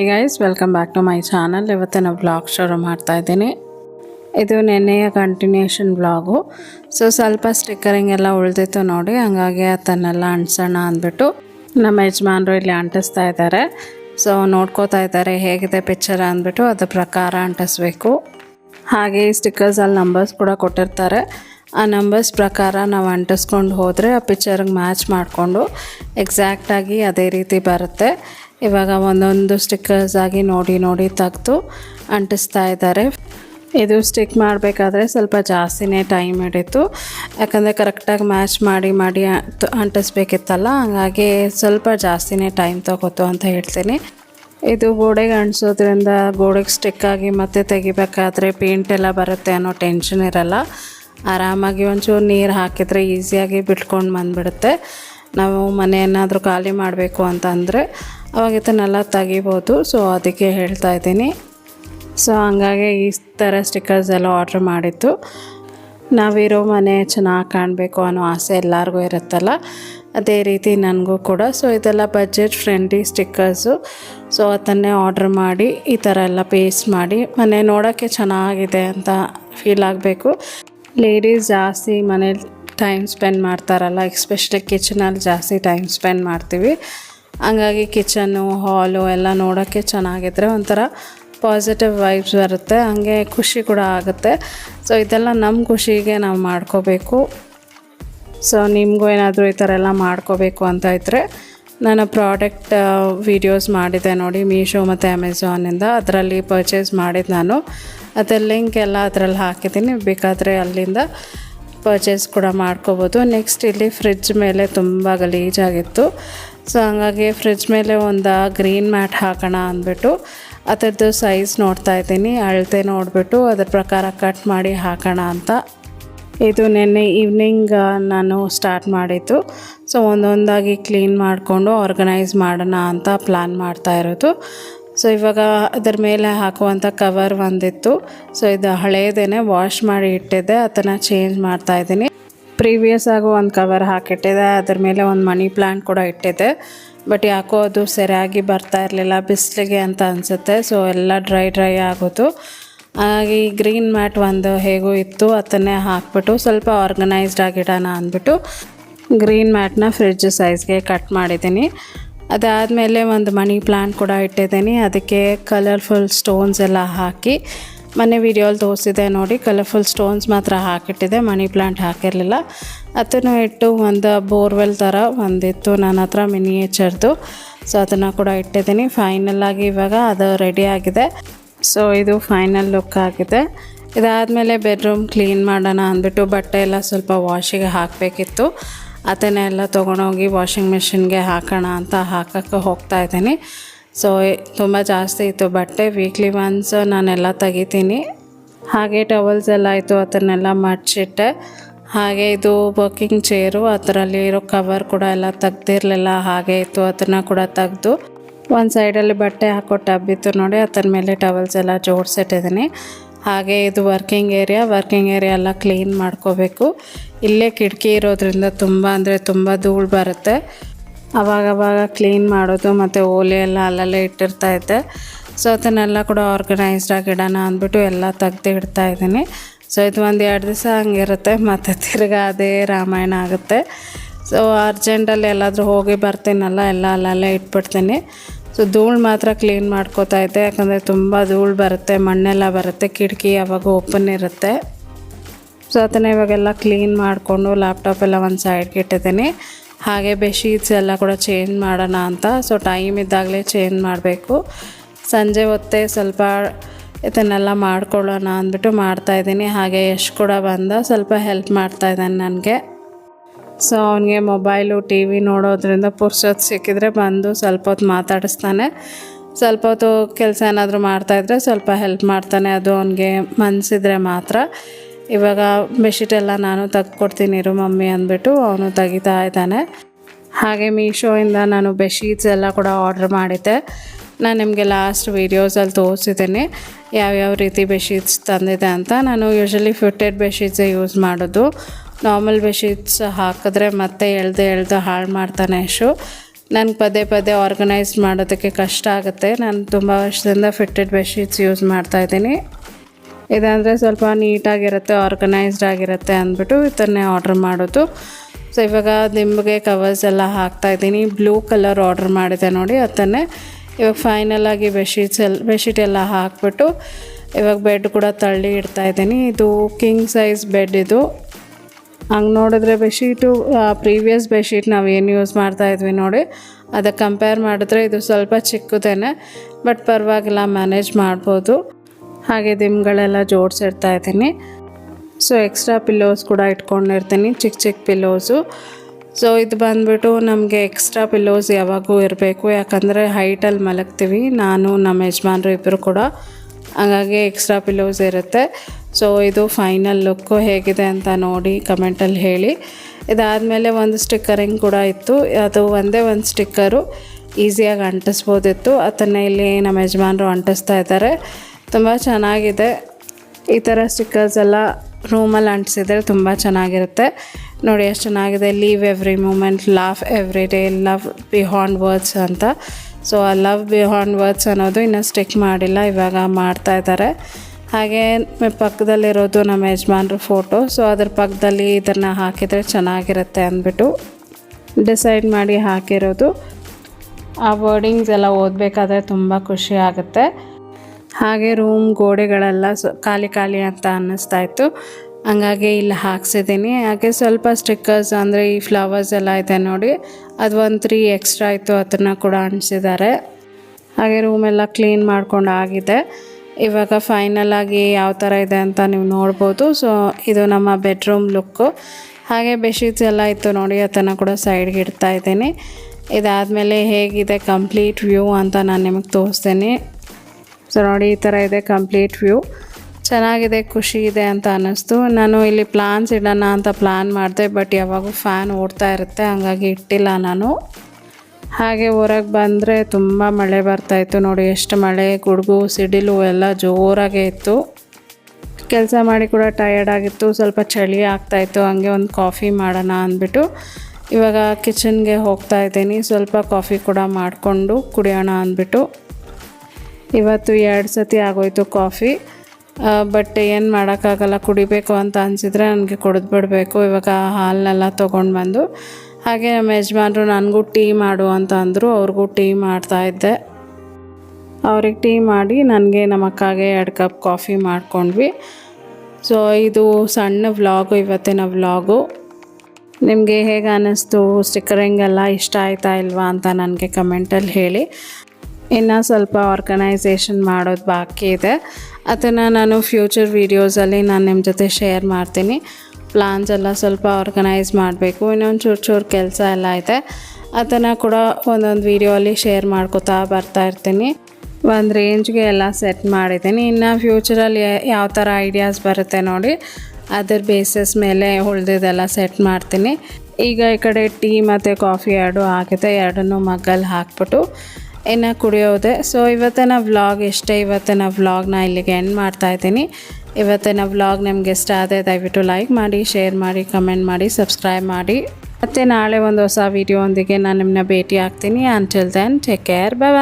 Hi guys welcome back to my channel ಇವತ್ತು ನಾವು blog ಶುರು ಮಾಡ್ತಾ ಇದ್ದೀನಿ. ಇದು ನೆನ್ನೆಯ ಕಂಟಿನ್ಯೂಷನ್ ಬ್ಲಾಗು ಸೊ ಸ್ವಲ್ಪ ಸ್ಟಿಕ್ಕರಿಂಗ್ ಎಲ್ಲ ಉಳಿದಿತ್ತು ನೋಡಿ, ಹಂಗಾಗಿ ಅದನ್ನೆಲ್ಲ ಅಂಟಿಸೋಣ ಅಂದ್ಬಿಟ್ಟು ನಮ್ಮ ಯಜಮಾನರು ಇಲ್ಲಿ ಅಂಟಿಸ್ತಾ ಇದ್ದಾರೆ. ಸೊ ನೋಡ್ಕೋತಾ ಇದ್ದಾರೆ, ಹೇಗಿದೆ ಪಿಕ್ಚರ್ ಅಂದ್ಬಿಟ್ಟು, ಅದ್ರ ಪ್ರಕಾರ ಅಂಟಿಸ್ಬೇಕು. ಹಾಗೆ ಸ್ಟಿಕ್ಕರ್ಸಲ್ಲಿ ನಂಬರ್ಸ್ ಕೂಡ ಕೊಟ್ಟಿರ್ತಾರೆ. ಆ ನಂಬರ್ಸ್ ಪ್ರಕಾರ ನಾವು ಅಂಟಿಸ್ಕೊಂಡು ಹೋದರೆ ಆ ಪಿಕ್ಚರ್ಗೆ ಮ್ಯಾಚ್ ಮಾಡಿಕೊಂಡು ಎಕ್ಸಾಕ್ಟಾಗಿ ಅದೇ ರೀತಿ ಬರುತ್ತೆ. ಇವಾಗ ಒಂದೊಂದು ಸ್ಟಿಕ್ಕರ್ಸ್ ಆಗಿ ನೋಡಿ ನೋಡಿ ತೆಗೆದು ಅಂಟಿಸ್ತಾ ಇದ್ದಾರೆ. ಇದು ಸ್ಟಿಕ್ ಮಾಡಬೇಕಾದ್ರೆ ಸ್ವಲ್ಪ ಜಾಸ್ತಿನೇ ಟೈಮ್ ಹಿಡಿತು. ಯಾಕಂದರೆ ಕರೆಕ್ಟಾಗಿ ಮ್ಯಾಚ್ ಮಾಡಿ ಮಾಡಿ ಅಂಟಿಸ್ಬೇಕಿತ್ತಲ್ಲ, ಹಾಗಾಗಿ ಸ್ವಲ್ಪ ಜಾಸ್ತಿನೇ ಟೈಮ್ ತಗೋತು ಅಂತ ಹೇಳ್ತೀನಿ. ಇದು ಗೋಡೆಗೆ ಅಂಟಿಸೋದ್ರಿಂದ ಗೋಡೆಗೆ ಸ್ಟಿಕ್ ಆಗಿ ಮತ್ತೆ ತೆಗಿಬೇಕಾದ್ರೆ ಪೇಂಟ್ ಎಲ್ಲ ಬರುತ್ತೆ ಅನ್ನೋ ಟೆನ್ಷನ್ ಇರಲ್ಲ. ಆರಾಮಾಗಿ ಒಂಚೂರು ನೀರು ಹಾಕಿದರೆ ಈಸಿಯಾಗಿ ಬಿಟ್ಕೊಂಡು ಬಂದುಬಿಡುತ್ತೆ. ನಾವು ಮನೆಯನ್ನಾದರೂ ಖಾಲಿ ಮಾಡಬೇಕು ಅಂತಂದರೆ ಅವಾಗ ಇದನ್ನೆಲ್ಲ ತೆಗಿಬೋದು. ಸೊ ಅದಕ್ಕೆ ಹೇಳ್ತಾ ಇದ್ದೀನಿ. ಸೊ ಹಂಗಾಗಿ ಈ ಥರ ಸ್ಟಿಕ್ಕರ್ಸ್ ಎಲ್ಲ ಆರ್ಡ್ರ್ ಮಾಡಿತ್ತು ನಾವಿರೋ ಮನೆ ಚೆನ್ನಾಗಿ ಕಾಣಬೇಕು ಅನ್ನೋ ಆಸೆ ಎಲ್ಲರಿಗೂ ಇರುತ್ತಲ್ಲ? ಅದೇ ರೀತಿ ನನಗೂ ಕೂಡ. ಸೊ ಇದೆಲ್ಲ ಬಜೆಟ್ ಫ್ರೆಂಡ್ಲಿ ಸ್ಟಿಕ್ಕರ್ಸು ಸೊ ಅದನ್ನೇ ಆರ್ಡ್ರ್ ಮಾಡಿ, ಈ ಥರ ಎಲ್ಲ ಪೇಸ್ಟ್ ಮಾಡಿ, ಮನೆ ನೋಡೋಕ್ಕೆ ಚೆನ್ನಾಗಿದೆ ಅಂತ ಫೀಲ್ ಆಗಬೇಕು. ಲೇಡೀಸ್ ಜಾಸ್ತಿ ಮನೇಲಿ ಟೈಮ್ ಸ್ಪೆಂಡ್ ಮಾಡ್ತಾರಲ್ಲ ಎಕ್ಸ್ಪೆಷಲಿ ಕಿಚನಲ್ಲಿ ಜಾಸ್ತಿ ಟೈಮ್ ಸ್ಪೆಂಡ್ ಮಾಡ್ತೀವಿ. ಹಂಗಾಗಿ ಕಿಚನ್ನು, ಹಾಲು ಎಲ್ಲ ನೋಡೋಕ್ಕೆ ಚೆನ್ನಾಗಿದ್ರೆ ಒಂಥರ ಪಾಸಿಟಿವ್ ವೈಬ್ಸ್ ಬರುತ್ತೆ. ಹಂಗೆ ಖುಷಿ ಕೂಡ ಆಗುತ್ತೆ. ಸೊ ಇದೆಲ್ಲ ನಮ್ಮ ಖುಷಿಗೆ ನಾವು ಮಾಡ್ಕೋಬೇಕು. ಸೊ ನಿಮಗೂ ಏನಾದರೂ ಈ ಥರ ಎಲ್ಲ ಮಾಡ್ಕೋಬೇಕು ಅಂತ ಇದ್ದರೆ ನಾನು ಪ್ರಾಡಕ್ಟ್ ವೀಡಿಯೋಸ್ ಮಾಡಿದ್ದೆ ನೋಡಿ ಮೀಶೋ ಮತ್ತು ಅಮೆಝಾನಿಂದ ಅದರಲ್ಲಿ ಪರ್ಚೇಸ್ ಮಾಡಿದ್ದು ನಾನು. ಅದರ ಲಿಂಕ್ ಎಲ್ಲ ಅದರಲ್ಲಿ ಹಾಕಿದ್ದೀನಿ. ಬೇಕಾದರೆ ಅಲ್ಲಿಂದ ಪರ್ಚೇಸ್ ಕೂಡ ಮಾಡ್ಕೋಬೋದು. ನೆಕ್ಸ್ಟ್ ಇಲ್ಲಿ ಫ್ರಿಡ್ಜ್ ಮೇಲೆ ತುಂಬ ಗಲೀಜಾಗಿತ್ತು. ಸೊ ಹಂಗಾಗಿ ಫ್ರಿಜ್ ಮೇಲೆ ಒಂದು ಗ್ರೀನ್ ಮ್ಯಾಟ್ ಹಾಕೋಣ ಅಂದ್ಬಿಟ್ಟು ಅದರದ್ದು ಸೈಜ್ ನೋಡ್ತಾ ಇದ್ದೀನಿ. ಅಳತೆ ನೋಡಿಬಿಟ್ಟು ಅದ್ರ ಪ್ರಕಾರ ಕಟ್ ಮಾಡಿ ಹಾಕೋಣ ಅಂತ. ಇದು ನಿನ್ನೆ ಈವ್ನಿಂಗ್ ನಾನು ಸ್ಟಾರ್ಟ್ ಮಾಡಿದ್ದು. ಸೊ ಒಂದೊಂದಾಗಿ ಕ್ಲೀನ್ ಮಾಡಿಕೊಂಡು ಆರ್ಗನೈಸ್ ಮಾಡೋಣ ಅಂತ ಪ್ಲ್ಯಾನ್ ಮಾಡ್ತಾ ಇರೋದು. ಸೊ ಇವಾಗ ಅದರ ಮೇಲೆ ಹಾಕುವಂಥ ಕವರ್ ಒಂದಿತ್ತು ಸೊ ಇದು ಹಳೇದೇನೆ ವಾಶ್ ಮಾಡಿ ಇಟ್ಟಿದ್ದೆ. ಅದನ್ನು ಚೇಂಜ್ ಮಾಡ್ತಾ ಇದ್ದೀನಿ. ಪ್ರೀವಿಯಸ್ ಆಗೋ ಒಂದು ಕವರ್ ಹಾಕಿಟ್ಟಿದೆ. ಅದ್ರ ಮೇಲೆ ಒಂದು ಮನಿ ಪ್ಲ್ಯಾಂಟ್ ಕೂಡ ಇಟ್ಟಿದ್ದೆ ಬಟ್ ಯಾಕೋ ಅದು ಸರಿಯಾಗಿ ಬರ್ತಾ ಇರಲಿಲ್ಲ, ಬಿಸಿಲಿಗೆ ಅಂತ ಅನಿಸುತ್ತೆ. ಸೊ ಎಲ್ಲ ಡ್ರೈ ಡ್ರೈ ಆಗೋದು. ಹಾಗೆ ಗ್ರೀನ್ ಮ್ಯಾಟ್ ಒಂದು ಹೇಗೂ ಇತ್ತು, ಅದನ್ನೇ ಹಾಕ್ಬಿಟ್ಟು ಸ್ವಲ್ಪ ಆರ್ಗನೈಸ್ಡ್ ಆಗಿಡೋಣ ಅಂದ್ಬಿಟ್ಟು ಗ್ರೀನ್ ಮ್ಯಾಟ್ನ ಫ್ರಿಡ್ಜ್ ಸೈಜ್ಗೆ ಕಟ್ ಮಾಡಿದ್ದೀನಿ. ಅದಾದಮೇಲೆ ಒಂದು ಮನಿ ಪ್ಲ್ಯಾಂಟ್ ಕೂಡ ಇಟ್ಟಿದ್ದೀನಿ. ಅದಕ್ಕೆ ಕಲರ್ಫುಲ್ ಸ್ಟೋನ್ಸ್ ಎಲ್ಲ ಹಾಕಿ ಮನೆ ವೀಡಿಯೋಲಿ ತೋರಿಸಿದೆ ನೋಡಿ ಕಲರ್ಫುಲ್ ಸ್ಟೋನ್ಸ್ ಮಾತ್ರ ಹಾಕಿಟ್ಟಿದೆ ಮನಿ ಪ್ಲಾಂಟ್ ಹಾಕಿರಲಿಲ್ಲ. ಅದನ್ನು ಇಟ್ಟು ಒಂದು ಬೋರ್ವೆಲ್ ಥರ ಒಂದಿತ್ತು, ನನ್ನ ಹತ್ರ ಮಿನಿಯೇಚರ್ದು ಸೊ ಅದನ್ನು ಕೂಡ ಇಟ್ಟಿದ್ದೀನಿ. ಫೈನಲ್ ಆಗಿ ಇವಾಗ ಅದು ರೆಡಿ ಆಗಿದೆ. ಸೊ ಇದು ಫೈನಲ್ ಲುಕ್ ಆಗಿದೆ. ಇದಾದಮೇಲೆ ಬೆಡ್ರೂಮ್ ಕ್ಲೀನ್ ಮಾಡೋಣ ಅಂದ್ಬಿಟ್ಟು ಬಟ್ಟೆ ಎಲ್ಲ ಸ್ವಲ್ಪ ವಾಷಿಗೆ ಹಾಕಬೇಕಿತ್ತು. ಅದನ್ನೆಲ್ಲ ತೊಗೊಂಡೋಗಿ ವಾಷಿಂಗ್ ಮೆಷಿನ್ಗೆ ಹಾಕೋಣ ಅಂತ ಹಾಕೋಕ್ಕೆ ಹೋಗ್ತಾ ಇದ್ದೀನಿ. ಸೊ ತುಂಬ ಜಾಸ್ತಿ ಇತ್ತು ಬಟ್ಟೆ ವೀಕ್ಲಿ ಒನ್ಸ್ ನಾನೆಲ್ಲ ತೆಗಿತೀನಿ. ಹಾಗೆ ಟವಲ್ಸ್ ಎಲ್ಲ ಆಯಿತು, ಅದನ್ನೆಲ್ಲ ಮಡ್ಚಿಟ್ಟೆ. ಹಾಗೆ ಇದು ವರ್ಕಿಂಗ್ ಚೇರು ಅದರಲ್ಲಿ ಇರೋ ಕವರ್ ಕೂಡ ಎಲ್ಲ ತೆಗ್ದಿರಲಿಲ್ಲ, ಹಾಗೆ ಇತ್ತು, ಅದನ್ನು ಕೂಡ ತೆಗೆದು. ಒಂದು ಸೈಡಲ್ಲಿ ಬಟ್ಟೆ ಹಾಕೋ ಟಬ್ ಇತ್ತು ನೋಡಿ, ಅದರ ಮೇಲೆ ಟವಲ್ಸ್ ಎಲ್ಲ ಜೋಡಿಸಿಟ್ಟಿದ್ದೀನಿ. ಹಾಗೆ ಇದು ವರ್ಕಿಂಗ್ ಏರಿಯಾ ವರ್ಕಿಂಗ್ ಏರಿಯಾ ಎಲ್ಲ ಕ್ಲೀನ್ ಮಾಡ್ಕೋಬೇಕು. ಇಲ್ಲೇ ಕಿಟಕಿ ಇರೋದ್ರಿಂದ ತುಂಬ ಅಂದರೆ ತುಂಬ ಧೂಳು ಬರುತ್ತೆ. ಅವಾಗವಾಗ ಕ್ಲೀನ್ ಮಾಡೋದು ಮತ್ತು ಓಲೆ ಎಲ್ಲ ಅಲ್ಲಲ್ಲೇ ಇದ್ದೆ. ಸೊ ಅದನ್ನೆಲ್ಲ ಕೂಡ ಆರ್ಗನೈಸ್ಡ್ ಆಗಿಡೋಣ ಅಂದ್ಬಿಟ್ಟು ಎಲ್ಲ ತೆಗ್ದು ಇಡ್ತಾ ಇದ್ದೀನಿ. ಸೊ ಇದು ಒಂದು ಎರಡು ದಿವಸ ಹಂಗಿರುತ್ತೆ, ಮತ್ತು ತಿರ್ಗಾ ಅದೇ ರಾಮಾಯಣ ಆಗುತ್ತೆ. ಸೊ ಅರ್ಜೆಂಟಲ್ಲಿ ಎಲ್ಲಾದರೂ ಹೋಗಿ ಬರ್ತೀನಲ್ಲ, ಎಲ್ಲ ಅಲ್ಲಲ್ಲೇ ಇಟ್ಬಿಡ್ತೀನಿ. ಸೊ ಧೂಳು ಮಾತ್ರ ಕ್ಲೀನ್ ಮಾಡ್ಕೋತಾ ಇದ್ದೆ, ಯಾಕಂದರೆ ತುಂಬ ಧೂಳು ಬರುತ್ತೆ, ಮಣ್ಣೆಲ್ಲ ಬರುತ್ತೆ, ಕಿಟಕಿ ಯಾವಾಗ ಓಪನ್ ಇರುತ್ತೆ. ಸೊ ಅದನ್ನು ಇವಾಗೆಲ್ಲ ಕ್ಲೀನ್ ಮಾಡಿಕೊಂಡು ಲ್ಯಾಪ್ಟಾಪ್ ಎಲ್ಲ ಒಂದು ಸೈಡ್ಗೆ ಇಟ್ಟಿದ್ದೀನಿ. ಹಾಗೆ ಬೆಡ್ಶೀಟ್ಸ್ ಎಲ್ಲ ಕೂಡ ಚೇಂಜ್ ಮಾಡೋಣ ಅಂತ. ಸೊ ಟೈಮ್ ಇದ್ದಾಗಲೇ ಚೇಂಜ್ ಮಾಡಬೇಕು. ಸಂಜೆ ಹೊತ್ತೇ ಸ್ವಲ್ಪ ಇದನ್ನೆಲ್ಲ ಮಾಡ್ಕೊಳ್ಳೋಣ ಅಂದ್ಬಿಟ್ಟು ಮಾಡ್ತಾಯಿದ್ದೀನಿ ಹಾಗೆ ಯಶ್ ಕೂಡ ಬಂದ, ಸ್ವಲ್ಪ ಹೆಲ್ಪ್ ಮಾಡ್ತಾ ಇದ್ದಾನೆ ನನಗೆ. ಸೊ ಅವನಿಗೆ ಮೊಬೈಲು ಟಿ ವಿ ನೋಡೋದ್ರಿಂದ ಪುರ್ಸೊತ್ತು ಸಿಕ್ಕಿದ್ರೆ ಬಂದು ಸ್ವಲ್ಪ ಹೊತ್ತು ಮಾತಾಡಿಸ್ತಾನೆ. ಸ್ವಲ್ಪ ಹೊತ್ತು ಕೆಲಸ ಏನಾದರೂ ಮಾಡ್ತಾಯಿದ್ರೆ ಸ್ವಲ್ಪ ಹೆಲ್ಪ್ ಮಾಡ್ತಾನೆ. ಅದು ಅವನಿಗೆ ಮನಸ್ಸಿದ್ರೆ ಮಾತ್ರ. ಇವಾಗ ಬೆಡ್ಶೀಟ್ ಎಲ್ಲ ನಾನು ತೆಗ್ಕೊಡ್ತೀನಿ ಇರು ಮಮ್ಮಿ ಅಂದ್ಬಿಟ್ಟು ಅವನು ತೆಗಿತಾ ಇದ್ದಾನೆ. ಹಾಗೆ ಮೀಶೋಯಿಂದ ನಾನು ಬೆಡ್ಶೀಟ್ಸ್ ಎಲ್ಲ ಕೂಡ ಆರ್ಡ್ರ್ ಮಾಡಿದ್ದೆ. ನಾನು ನಿಮಗೆ ಲಾಸ್ಟ್ ವೀಡಿಯೋಸಲ್ಲಿ ತೋರಿಸಿದ್ದೀನಿ, ಯಾವ್ಯಾವ ರೀತಿ ಬೆಡ್ಶೀಟ್ಸ್ ತಂದಿದೆ ಅಂತ. ನಾನು ಯೂಶಲಿ ಫಿಟ್ಟೆಡ್ ಬೆಡ್ಶೀಟ್ಸೇ ಯೂಸ್ ಮಾಡೋದು. ನಾರ್ಮಲ್ ಬೆಡ್ಶೀಟ್ಸ್ ಹಾಕಿದ್ರೆ ಮತ್ತೆ ಎಳ್ದು ಎಳ್ದು ಹಾಳು ಮಾಡ್ತಾನೆ ಶು. ನನಗೆ ಪದೇ ಪದೇ ಆರ್ಗನೈಸ್ ಮಾಡೋದಕ್ಕೆ ಕಷ್ಟ ಆಗುತ್ತೆ. ನಾನು ತುಂಬ ವರ್ಷದಿಂದ ಫಿಟ್ಟೆಡ್ ಬೆಡ್ಶೀಟ್ಸ್ ಯೂಸ್ ಮಾಡ್ತಾಯಿದ್ದೀನಿ ಇದಂದರೆ ಸ್ವಲ್ಪ ನೀಟಾಗಿರುತ್ತೆ ಆರ್ಗನೈಸ್ಡ್ ಆಗಿರುತ್ತೆ ಅಂದ್ಬಿಟ್ಟು ಇದನ್ನೇ ಆರ್ಡ್ರ್ ಮಾಡೋದು. ಸೊ ಇವಾಗ ನಿಮಗೆ ಕವರ್ಸ್ ಎಲ್ಲ ಹಾಕ್ತಾಯಿದ್ದೀನಿ ಬ್ಲೂ ಕಲರ್ ಆರ್ಡ್ರ್ ಮಾಡಿದೆ ನೋಡಿ, ಅದನ್ನೇ. ಇವಾಗ ಫೈನಲಾಗಿ ಬೆಡ್ಶೀಟ್ಸ್ ಎಲ್ಲ ಬೆಡ್ಶೀಟ್ ಎಲ್ಲ ಹಾಕ್ಬಿಟ್ಟು ಇವಾಗ ಬೆಡ್ ಕೂಡ ತಳ್ಳಿ ಇಡ್ತಾ ಇದ್ದೀನಿ. ಇದು ಕಿಂಗ್ ಸೈಜ್ ಬೆಡ್ ಇದು. ಹಂಗೆ ನೋಡಿದ್ರೆ ಬೆಡ್ಶೀಟು ಪ್ರೀವಿಯಸ್ ಬೆಡ್ಶೀಟ್ ನಾವು ಏನು ಯೂಸ್ ಮಾಡ್ತಾ ಇದ್ವಿ ನೋಡಿ. ಅದಕ್ಕೆ ಕಂಪೇರ್ ಮಾಡಿದ್ರೆ ಇದು ಸ್ವಲ್ಪ ಚಿಕ್ಕದೇನೆ ಬಟ್ ಪರವಾಗಿಲ್ಲ ಮ್ಯಾನೇಜ್ ಮಾಡ್ಬೋದು. ಹಾಗೆ ದಿಮ್ಗಳೆಲ್ಲ ಜೋಡಿಸಿರ್ತಾ ಇದ್ದೀನಿ. ಸೊ ಎಕ್ಸ್ಟ್ರಾ ಪಿಲ್ಲೋಸ್ ಕೂಡ ಇಟ್ಕೊಂಡಿರ್ತೀನಿ ಚಿಕ್ಕ ಚಿಕ್ಕ ಪಿಲ್ಲೋಸು ಸೊ ಇದು ಬಂದ್ಬಿಟ್ಟು ನಮಗೆ ಎಕ್ಸ್ಟ್ರಾ ಪಿಲ್ಲೋಸ್ ಯಾವಾಗೂ ಇರಬೇಕು. ಯಾಕಂದರೆ ಹೈಟಲ್ಲಿ ಮಲಗ್ತೀವಿ, ನಾನು, ನಮ್ಮ ಯಜಮಾನರು ಇಬ್ಬರು ಕೂಡ. ಹಾಗಾಗಿ ಎಕ್ಸ್ಟ್ರಾ ಪಿಲ್ಲೋಸ್ ಇರುತ್ತೆ. ಸೊ ಇದು ಫೈನಲ್ ಲುಕ್ಕು ಹೇಗಿದೆ ಅಂತ ನೋಡಿ ಕಮೆಂಟಲ್ಲಿ ಹೇಳಿ. ಇದಾದಮೇಲೆ ಒಂದು ಸ್ಟಿಕ್ಕರಿಂಗ್ ಕೂಡ ಇತ್ತು. ಅದು ಒಂದೇ ಒಂದು ಸ್ಟಿಕ್ಕರು ಈಸಿಯಾಗಿ ಅಂಟಿಸ್ಬೋದಿತ್ತು. ಅದನ್ನು ಇಲ್ಲಿ ನಮ್ಮ ಯಜಮಾನರು ಅಂಟಿಸ್ತಾ ಇದ್ದಾರೆ. ತುಂಬ ಚೆನ್ನಾಗಿದೆ. ಈ ಥರ ಸ್ಟಿಕ್ಕರ್ಸ್ ಎಲ್ಲ ರೂಮಲ್ಲಿ ಅಂಟಿಸಿದ್ರೆ ತುಂಬ ಚೆನ್ನಾಗಿರುತ್ತೆ. ನೋಡಿ ಎಷ್ಟು ಚೆನ್ನಾಗಿದೆ. Live every moment laugh every day love beyond words ಅಂತ. ಸೊ ಆ ಲವ್ ಬಿಹಾಂಡ್ ವರ್ಡ್ಸ್ ಅನ್ನೋದು ಇನ್ನೂ ಸ್ಟಿಕ್ ಮಾಡಿಲ್ಲ. ಇವಾಗ ಮಾಡ್ತಾ ಇದ್ದಾರೆ. ಹಾಗೆ ಪಕ್ಕದಲ್ಲಿರೋದು ನಮ್ಮ ಯಜಮಾನ್ರ ಫೋಟೋ ಸೊ ಅದ್ರ ಪಕ್ಕದಲ್ಲಿ ಇದನ್ನು ಹಾಕಿದರೆ ಚೆನ್ನಾಗಿರುತ್ತೆ ಅಂದ್ಬಿಟ್ಟು ಡಿಸೈಡ್ ಮಾಡಿ ಹಾಕಿರೋದು. ಆ ವರ್ಡಿಂಗ್ಸ್ ಎಲ್ಲ ಓದಬೇಕಾದ್ರೆ ತುಂಬ ಖುಷಿ ಆಗುತ್ತೆ. ಹಾಗೆ ರೂಮ್ ಗೋಡೆಗಳೆಲ್ಲ ಖಾಲಿ ಖಾಲಿ ಅಂತ ಅನ್ನಿಸ್ತಾ ಇತ್ತು. ಹಂಗಾಗಿ ಇಲ್ಲಿ ಹಾಕ್ಸಿದ್ದೀನಿ. ಹಾಗೆ ಸ್ವಲ್ಪ ಸ್ಟಿಕ್ಕರ್ಸ್ ಅಂದರೆ ಈ ಫ್ಲವರ್ಸ್ ಎಲ್ಲ ಇದೆ ನೋಡಿ. ಅದು ಒಂದು ತ್ರೀ ಎಕ್ಸ್ಟ್ರಾ ಇತ್ತು, ಅದನ್ನು ಕೂಡ ಅಂಟಿಸಿದ್ದಾರೆ. ಹಾಗೆ ರೂಮೆಲ್ಲ ಕ್ಲೀನ್ ಮಾಡ್ಕೊಂಡು ಆಗಿದೆ. ಇವಾಗ ಫೈನಲ್ ಆಗಿ ಯಾವ ಥರ ಇದೆ ಅಂತ ನೀವು ನೋಡ್ಬೋದು. ಸೊ ಇದು ನಮ್ಮ ಬೆಡ್ರೂಮ್ ಲುಕ್ಕು ಹಾಗೆ ಬೆಡ್ಶೀಟ್ಸ್ ಎಲ್ಲ ಇತ್ತು ನೋಡಿ, ಅದನ್ನು ಕೂಡ ಸೈಡ್ಗೆ ಇಡ್ತಾ ಇದ್ದೀನಿ. ಇದಾದಮೇಲೆ ಹೇಗಿದೆ ಕಂಪ್ಲೀಟ್ ವ್ಯೂ ಅಂತ ನಾನು ನಿಮಗೆ ತೋರಿಸ್ತೀನಿ. ಸೊ ನೋಡಿ, ಈ ಥರ ಇದೆ ಕಂಪ್ಲೀಟ್ ವ್ಯೂ ಚೆನ್ನಾಗಿದೆ, ಖುಷಿ ಇದೆ ಅಂತ ಅನ್ನಿಸ್ತು. ನಾನು ಇಲ್ಲಿ ಪ್ಲಾನ್ಸ್ ಇಡೋಣ ಅಂತ ಪ್ಲ್ಯಾನ್ ಮಾಡಿದೆ ಬಟ್ ಯಾವಾಗೂ ಫ್ಯಾನ್ ಓಡ್ತಾ ಇರುತ್ತೆ, ಹಂಗಾಗಿ ಇಟ್ಟಿಲ್ಲ ನಾನು. ಹಾಗೆ ಹೊರಗೆ ಬಂದರೆ ತುಂಬ ಮಳೆ ಬರ್ತಾಯಿತ್ತು ನೋಡಿ, ಎಷ್ಟು ಮಳೆ, ಗುಡುಗು, ಸಿಡಿಲು ಎಲ್ಲ ಜೋರಾಗೇ ಇತ್ತು. ಕೆಲಸ ಮಾಡಿ ಕೂಡ ಟಯರ್ಡ್ ಆಗಿತ್ತು. ಸ್ವಲ್ಪ ಚಳಿ ಆಗ್ತಾಯಿತ್ತು ಹಂಗೆ ಒಂದು ಕಾಫಿ ಮಾಡೋಣ ಅಂದ್ಬಿಟ್ಟು ಇವಾಗ ಕಿಚನ್ಗೆ ಹೋಗ್ತಾ ಇದ್ದೀನಿ. ಸ್ವಲ್ಪ ಕಾಫಿ ಕೂಡ ಮಾಡಿಕೊಂಡು ಕುಡಿಯೋಣ ಅಂದ್ಬಿಟ್ಟು. ಇವತ್ತು ಎರಡು ಸತಿ ಆಗೋಯ್ತು ಕಾಫಿ. ಬಟ್ ಏನು ಮಾಡೋಕ್ಕಾಗಲ್ಲ, ಕುಡಿಬೇಕು ಅಂತ ಅನಿಸಿದ್ರೆ ನನಗೆ ಕುಡಿದ್ಬಿಡ್ಬೇಕು ಇವಾಗ ಹಾಲನ್ನೆಲ್ಲ ತೊಗೊಂಡು ಬಂದು, ಹಾಗೆ ನಮ್ಮ ಯಜಮಾನರು ನನಗೂ ಟೀ ಮಾಡು ಅಂತ ಅಂದರು, ಅವ್ರಿಗೂ ಟೀ ಮಾಡ್ತಾಯಿದ್ದೆ ಅವ್ರಿಗೆ ಟೀ ಮಾಡಿ ನನಗೆ ನಮ್ಮ ಅಕ್ಕಗೆ ಎರಡು ಕಪ್ ಕಾಫಿ ಮಾಡ್ಕೊಂಡ್ವಿ. ಸೊ ಇದು ಸಣ್ಣ ವ್ಲಾಗು, ಇವತ್ತಿನ ವ್ಲಾಗು. ನಿಮಗೆ ಹೇಗೆ ಅನ್ನಿಸ್ತು ಸ್ಟಿಕ್ಕರಿಂಗ್ ಎಲ್ಲ ಇಷ್ಟ ಆಯ್ತಾ ಇಲ್ವಾ ಅಂತ ನನಗೆ ಕಮೆಂಟಲ್ಲಿ ಹೇಳಿ. ಇನ್ನು ಸ್ವಲ್ಪ ಆರ್ಗನೈಸೇಷನ್ ಮಾಡೋದು ಬಾಕಿ ಇದೆ. ಅದನ್ನು ನಾನು ಫ್ಯೂಚರ್ ವೀಡಿಯೋಸಲ್ಲಿ ನಾನು ನಿಮ್ಮ ಜೊತೆ ಶೇರ್ ಮಾಡ್ತೀನಿ. ಪ್ಲಾನ್ಸ್ ಎಲ್ಲ ಸ್ವಲ್ಪ ಆರ್ಗನೈಸ್ ಮಾಡಬೇಕು. ಇನ್ನೊಂದು ಚೂರು ಚೂರು ಕೆಲಸ ಎಲ್ಲ ಇದೆ. ಅದನ್ನು ಕೂಡ ಒಂದೊಂದು ವೀಡಿಯೋಲಿ ಶೇರ್ ಮಾಡ್ಕೋತಾ ಬರ್ತಾ ಇರ್ತೀನಿ. ಒಂದು ರೇಂಜ್ಗೆ ಎಲ್ಲ ಸೆಟ್ ಮಾಡಿದ್ದೀನಿ. ಇನ್ನು ಫ್ಯೂಚರಲ್ಲಿ ಯಾವ ಥರ ಐಡಿಯಾಸ್ ಬರುತ್ತೆ ನೋಡಿ, ಅದರ ಬೇಸಿಸ್ ಮೇಲೆ ಉಳ್ದಿದ್ದೆಲ್ಲ ಸೆಟ್ ಮಾಡ್ತೀನಿ. ಈಗ ಈ ಕಡೆ ಟೀ ಮತ್ತು ಕಾಫಿ ಎರಡು ಆಗಿದೆ. ಎರಡನ್ನೂ ಮಗ್ಗಲ್ಲಿ ಹಾಕ್ಬಿಟ್ಟು ಇನ್ನು ಕುಡಿಯೋದೆ. ಸೊ ಇವತ್ತಿನ ವ್ಲಾಗ್ ಇಷ್ಟೇ ಇವತ್ತಿನ ವ್ಲಾಗ್ನ ಇಲ್ಲಿಗೆ ಎಂಡ್ ಮಾಡ್ತಾ ಇದ್ದೀನಿ. ಇವತ್ತಿನ ವ್ಲಾಗ್ ನಿಮಗೆ ಇಷ್ಟ ಆದರೆ ದಯವಿಟ್ಟು ಲೈಕ್ ಮಾಡಿ ಶೇರ್ ಮಾಡಿ ಕಮೆಂಟ್ ಮಾಡಿ ಸಬ್ಸ್ಕ್ರೈಬ್ ಮಾಡಿ. ಮತ್ತು ನಾಳೆ ಒಂದು ಹೊಸ ವೀಡಿಯೋ ಒಂದಿಗೆ ನಾನು ನಿಮ್ಮನ್ನ ಭೇಟಿ ಆಗ್ತೀನಿ. Until then take care bye